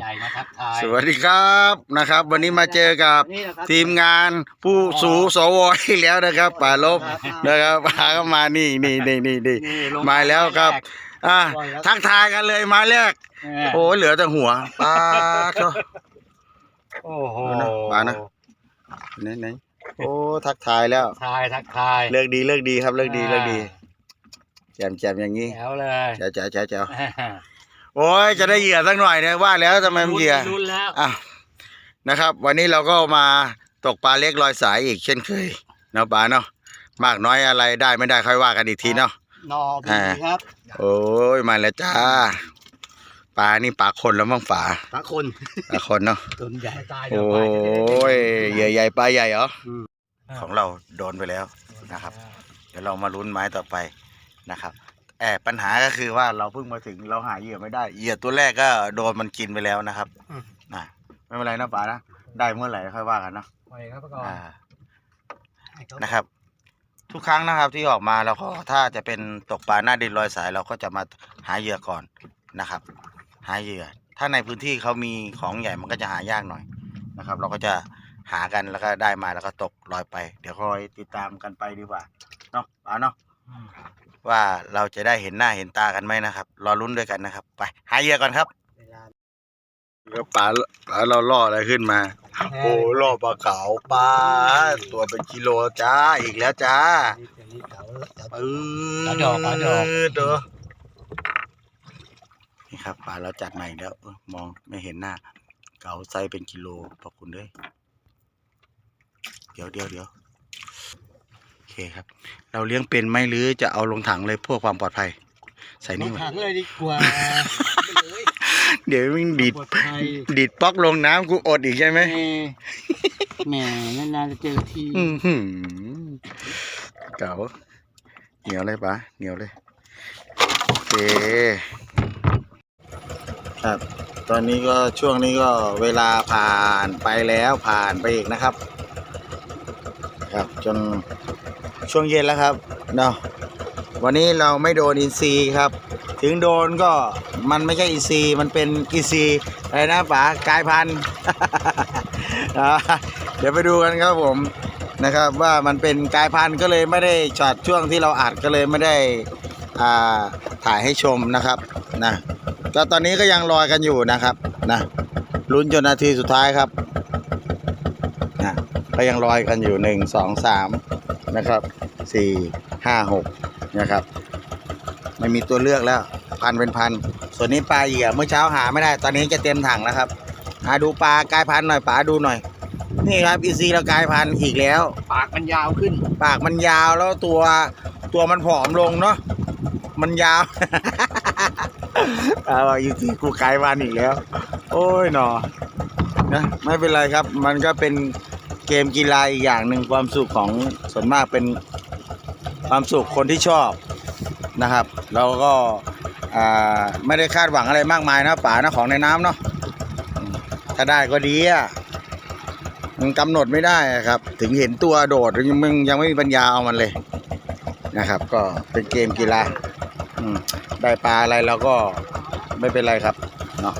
ใหญ่นะครับทาย สวัสดีครับนะครับ วันนี้มาเจอกับนี่นะครับ ทีมงานผู้สูสวอีกแล้วนะครับป่าลบนะครับพาเข้ามานี่นี่นี่นี่นี่นี่ลงมาแล้วครับ อะทักทายกันเลยมาแรกแรกโอ้ยเหลือแต่หัวปลาเถอะโอ้โหดูนะมานะ ไหนไหนโอ้ทักทายแล้ว ทายทักทาย เลิกดีเลิกดีครับเลิกดีอ่าเลิกดีแจมแจมอย่างนี้แถวเลยแจ๋วแจ๋วแจ๋วแจ๋ว โอ้ยจะได้เหยื่อสักหน่อยเนี่ยว่าแล้วทำไมมันเหยื่อรุ่นแล้วอะนะครับ วันนี้เราก็มาตกปลาเล็กลอยสายอีกเช่นเคยเนาะปลาเนาะมากน้อยอะไรได้ไม่ได้ค่อยว่ากันอีกทีเนาะนอบีอ่าครับ โอ้ยมาแล้วจ้าปลานี่ปลาคนแล้วมั้งฝาพระคนปลาคนเนาะตุนใหญ่ตายโอ้ยเหยื่อใหญ่ปลาใหญ่เหรอมของเราโดนไปแล้วนะครับ เดี๋ยวเรามาลุ้นไม้ต่อไปนะครับ แอบปัญหาก็คือว่าเราเพิ่งมาถึงเราหาเหยื่อไม่ได้เหยื่อตัวแรกก็โดนมันกินไปแล้วนะครับนะไม่เป็นไรนะป๋านะได้เมื่อไหร่ค่อยว่ากันเนาะไปครับประกอบอ่านะครับ ทุกครั้งนะครับที่ออกมาเราก็ถ้าจะเป็นตกปลาหน้าดินลอยสายเราก็จะมาหาเหยื่อก่อนนะครับ หาเหยื่อ ถ้าในพื้นที่เขามีของใหญ่มันก็จะหายากหน่อยนะครับ เราก็จะหากันแล้วก็ได้มาแล้วก็ตกลอยไป เดี๋ยวคอยติดตามกันไปดีกว่าเนาะป๋าเนาะอืม ว่าเราจะได้เห็นหน้าเห็นตากันไหมนะครับ รอลุ้นด้วยกันนะครับ ไป หาเหยื่อก่อนครับเวลาก็ปลาปลาเราล่ออะไรขึ้นมา โอ้ล่อปลาขาวปลาตัวเป็นกิโลจ้าอีกแล้วจ้านี่เป็นนี่เก๋าแล้วแต่ปื้ปลาดอกปลาดอกเด้อนี่ครับปลาเราจัดใหม่แล้วเออมองไม่เห็นหน้า เก๋าไซส์เป็นกิโลขอบคุณด้วย เดี๋ยวเดี๋ยวเดี๋ยวโอเคครับ เราเลี้ยงเป็นไหมหรือจะเอาลงถังเลยเพื่อความปลอดภัย ใส่ลนี่งมาถังเลยดีกว่าไปเลยเดี๋ยวมึงดีดปลอดภัย ดีดป๊อกลงน้ำกูอดอีกใช่ไหมแหม่แหม่นานๆจะเจอทีอื้อหือเก๋าเหนียวเลยปะเหนียวเลยโอเคครับ ตอนนี้ก็ช่วงนี้ก็เวลาผ่านไปแล้วผ่านไปอีกนะครับ ครับจน ช่วงเย็นแล้วครับเนาะวันนี้เราไม่โดนอินซีครับ ถึงโดนก็มันไม่ใช่อินซีมันเป็นอินซีอะไรนะป๋ากายพันธุ์เดี๋ยวไปดูกันครับผมนะครับว่ามันเป็นกายพันธุ์ก็เลยไม่ได้ช็อตช่วงที่เราอัดก็เลยไม่ได้ถ่ายให้ชมนะครับนะก็ตอนนี้ก็ยังลอยกันอยู่นะครับนะลุ้นจนนาทีสุดท้ายครับนะก็ยังลอยกันอยู่หนึ่งสองสามนะครับ สี่ห้าหกนะครับ ไม่มีตัวเลือกแล้วพันเป็นพัน ส่วนนี้ปลาเหยื่อเมื่อเช้าหาไม่ได้ ตอนนี้จะเต็มถังแล้วครับหาดูปลากลายพันธุ์หน่อยป๋าดูหน่อย นี่ครับอีซีเรากลายพันธุ์อีกแล้ว ปากมันยาวขึ้น ปากมันยาวแล้วตัวตัวมันผอมลงเนาะมันยาวเอาอีซีกูกลายพันธุ์อีกแล้ว โอ้ยหนอนะไม่เป็นไรครับ มันก็เป็นเกมกีฬาอีกอย่างหนึ่งความสุขของส่วนมากเป็น ความสุขคนที่ชอบนะครับ เราก็ไม่ได้คาดหวังอะไรมากมายนะป๋านะของในน้ำเนาะถ้าได้ก็ดีอะมันกำหนดไม่ได้ครับ ถึงเห็นตัวโดดมึงยังไม่มีปัญญาเอามันเลยนะครับ ก็เป็นเกมกีฬาได้ปลาอะไรเราก็ไม่เป็นไรครับเนาะ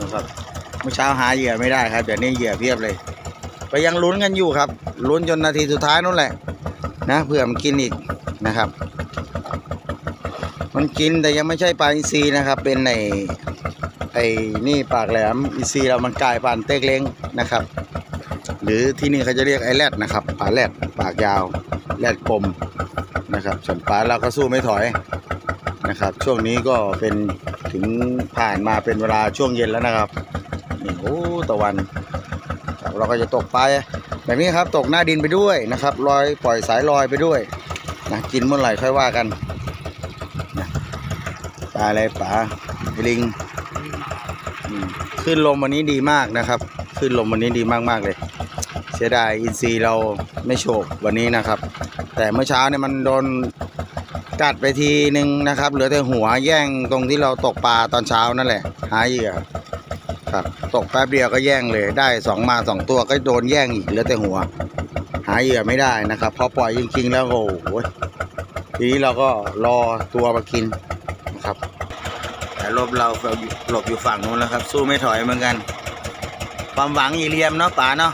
นะครับเมื่อเช้าหาเหยื่อไม่ได้ครับเดี๋ยวนี้เหยื่อเพียบเลย ก็ยังลุ้นกันอยู่ครับลุ้นจนนาทีสุดท้ายนู่นแหละ นะเผื่อมันกินอีกนะครับ มันกินแต่ยังไม่ใช่ปลาอินทรีนะครับ เป็นในไอ้นี่ปากแหลมอีซีเรามันกลายพันธุ์เต็กเล้งนะครับ หรือที่นี่เขาจะเรียกไอ้แรดนะครับปลาแรดปากยาวแรดกลมนะครับส่วนปลาเราก็สู้ไม่ถอยนะครับ ช่วงนี้ก็เป็นถึงผ่านมาเป็นเวลาช่วงเย็นแล้วนะครับนี่โอ้ตะวัน เราก็จะตกไป แบบนี้ครับตกหน้าดินไปด้วยนะครับลอยปล่อยสายลอยไปด้วยนะกินเมื่อไหร่ค่อยว่ากันนะปลาอะไรปลาลิงขึ้นลมวันนี้ดีมากนะครับ ขึ้นลมวันนี้ดีมากๆเลย เสียดายอินซีย์เราไม่โฉบวันนี้นะครับ แต่เมื่อเช้าเนี่ยมันโดนกัดไปทีนึงนะครับ เหลือแต่หัวแย่งตรงที่เราตกปลาตอนเช้านั่นแหละ หาเหยื่อ ครับตกแป๊บเดียวก็แย่งเลยได้สองมาสองตัวก็โดนแย่งอีกเหลือแต่หัว หาเหยื่อไม่ได้นะครับพอปล่อยจริงๆแล้วโอ้โหทีนี้เราก็รอตัวมากินนะครับ แต่หลบเราหลบอยู่ฝั่งนู้นแล้วครับ สู้ไม่ถอยเหมือนกัน ความหวังอีเลียมเนาะป๋าเนาะ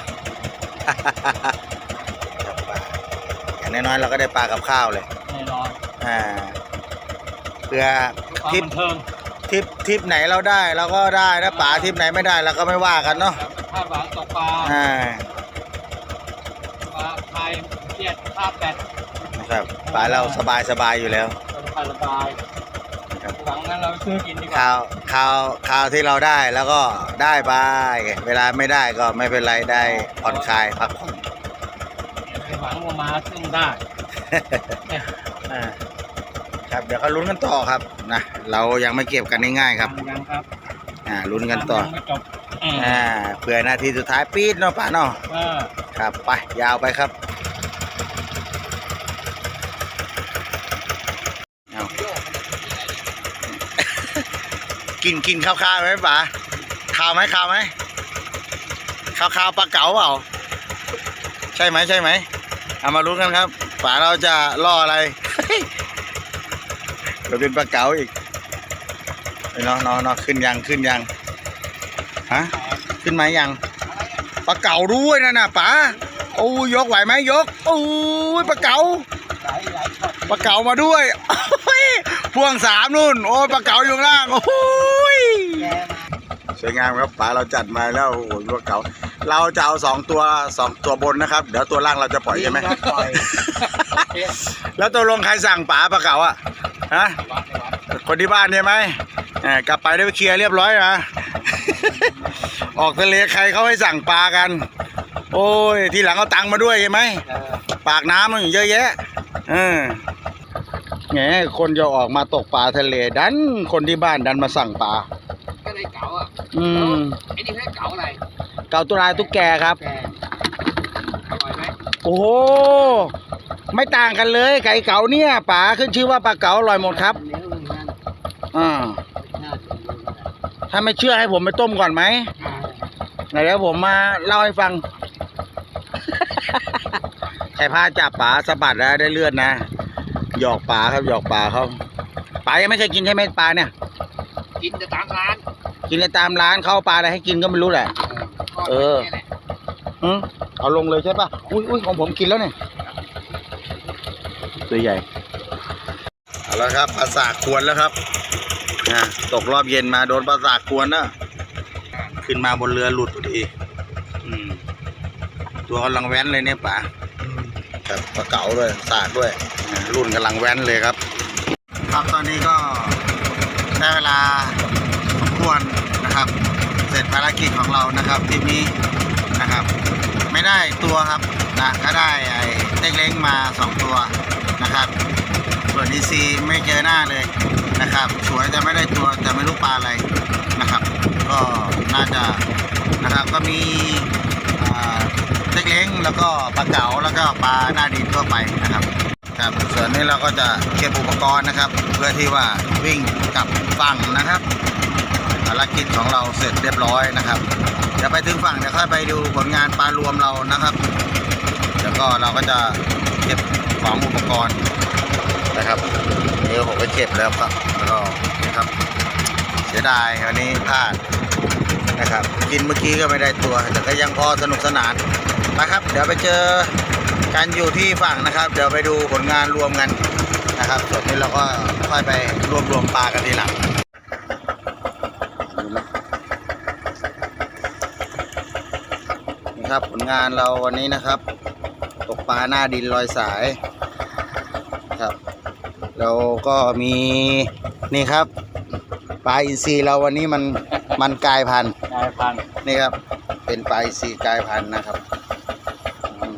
ครับป๋าอย่างน้อยๆเราก็ได้ปลากับข้าวเลยแน่นอนอ่าเพื่อความทริปบันเทิง ทริปทริปไหนเราได้เราก็ได้นะป๋าทริปไหนไม่ได้เราก็ไม่ว่ากันเนาะคาดหวังตกปลาอ่าปลาไทยเครียดคาดแบตนะครับป๋าเราสบายสบายอยู่แล้วสบายสบายครับหวังงั้นเราไปซื้อกินดีกว่าข่าวข่าวข่าวที่เราได้แล้วก็ได้ไปเวลาไม่ได้ก็ไม่เป็นไรได้ผ่อนคลายพักผ่อนไปหวังว่ามาซึ่งได้อ่า ครับเดี๋ยวเขาลุ้นกันต่อครับนะเรายังไม่เก็บกันง่ายๆครับยังครับอ่าลุ้นกันต่อยังไม่จบอืมอ่าเผื่อนาทีสุดท้ายปีดเนาะป้าเนาะเออครับไปยาวไปครับเอากินกินข้าวๆไหมป๋าข้าวไหมข้าวไหมข้าวข้าวปลาเก๋าเปล่า ใช่ไหมใช่ไหมเอามาลุ้นกันครับป๋าเราจะล่ออะไร เดี๋ยวเป็นปลาเก๋าอีกเฮ้ยเนาะเนาะเนาะขึ้นยังขึ้นยังฮะขึ้นไหมยังปลาเก๋าด้วยนะน่ะป๋าโอ้ยยกไหวไหมยกโอ้ยปลาเก๋าหลายหลายช็อตปลาเก๋ามาด้วยโอ้ยพ่วงสามนู่น โอ้ยปลาเก๋าอยู่ข้างล่างโอ้ยแย่มาสวยงามครับป๋าเราจัดมาแล้วโอ้โหปลาเก๋าเราจะเอาสองตัวสองตัวบนนะครับ เดี๋ยวตัวล่างเราจะปล่อยใช่ไหมปล่อยโอเคแล้วตัวลงใครสั่งป๋าปลาเก๋าอะ ฮะวัดเลยวัดคนที่บ้านใช่ไหมเอ่อกลับไปได้ไปเคลียร์เรียบร้อยนะ ออกทะเลใครเขาให้สั่งปลากัน โอ้ย ทีหลังเอาตังค์มาด้วยใช่ไหมเออปากน้ำมันเยอะแยะเออแหมคนจะออกมาตกปลาทะเลดันคนที่บ้านดันมาสั่งปลาก็เลยเก๋าอะอืมไอ้นี่ให้เก๋าอะไร เก่าตุลายตุ๊กแกครับแกอร่อยไหมโอ้โห ไม่ต่างกันเลย ไก่เก๋าเนี่ยป๋าขึ้นชื่อว่าปลาเก๋าอร่อยหมดครับเนื้อมันนั่นอ่าน่าจะรู้นะถ้าไม่เชื่อให้ผมไปต้มก่อนไหมอ่าไหนเดี๋ยวผมมาเล่าให้ฟังใช้ผ้าจับปลาสะบัดแล้วได้เลือดนะหยอกปลาครับหยอกปลาเขาปลายังไม่เคยกินใช่ไหมปลาเนี่ย กินแต่ตามร้าน กินแต่ตามร้านเขาเอาปลาอะไรให้กินก็ไม่รู้แหละ เออก็แค่นี้แหละอืมเอาลงเลยใช่ปะอุ้ยอุ้ยของผมกินแล้วเนี่ย ตัวใหญ่ เอาแล้วครับปลาสากควรแล้วครับนะตกรอบเย็นมาโดนปลาสากควรนะขึ้นมาบนเรือหลุดพอดีอืมตัวกำลังแว้นเลยเนี่ยป๋าครับปลาเก๋าด้วยสากด้วยอ่ารุ่นกำลังแว้นเลยครับ ครับตอนนี้ก็ได้เวลาสมควรนะครับ เสร็จภารกิจของเรานะครับทริปนี้นะครับ ไม่ได้ตัวครับนะก็ได้ไอ้เต็กเล้งมาสองตัว นะครับ ส่วนดีซีไม่เจอหน้าเลยนะครับ สวยแต่ไม่ได้ตัวแต่ไม่รู้ปลาอะไรนะครับ ก็น่าจะนะครับก็มีเต็กเล้งแล้วก็ปลาเก๋าแล้วก็ปลาหน้าดินทั่วไปนะครับครับส่วนนี้เราก็จะเก็บอุปกรณ์นะครับ เพื่อที่ว่าวิ่งกลับฝั่งนะครับภารกิจของเราเสร็จเรียบร้อยนะครับเดี๋ยวไปถึงฝั่งเดี๋ยวค่อยไปดูผลงานปลารวมเรานะครับ แล้วก็เราก็จะเก็บ ของอุปกรณ์นะครับนี่ผมไปเก็บแล้วครับแล้วก็นะครับ เสียดายวันนี้พลาดนะครับ กินเมื่อกี้ก็ไม่ได้ตัว แต่ก็ยังพอสนุกสนานนะครับ เดี๋ยวไปเจอกันอยู่ที่ฝั่งนะครับ เดี๋ยวไปดูผลงานรวมกันนะครับส่วนนี้เราก็ค่อยไปรวบรวมปลากันทีหลังนะครับผลงานเราวันนี้นะครับ ตกปลาหน้าดินลอยสายครับแล้วก็มีนี่ครับ ปลาอินทรีเราวันนี้มันมันกลายพันธุ์นายพันธุ์นี่ครับ เป็นปลาอินทรีกลายพันธุ์นะครับอืม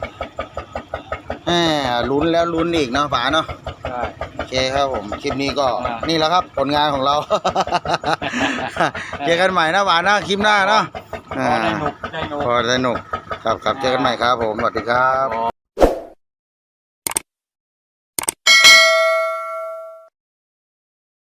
แหมลุ้นแล้วลุ้นอีกเนาะป๋าเนาะใช่ โอเคครับผมคลิปนี้ก็อ่านี่ นี่แหละครับผลงานของเรา เจอกันใหม่นะป๋านะคลิปหน้าเนาะพอได้หนุกได้หนุก พอสนุกครับครับเจอกันใหม่ครับผมสวัสดีครับอ๋อ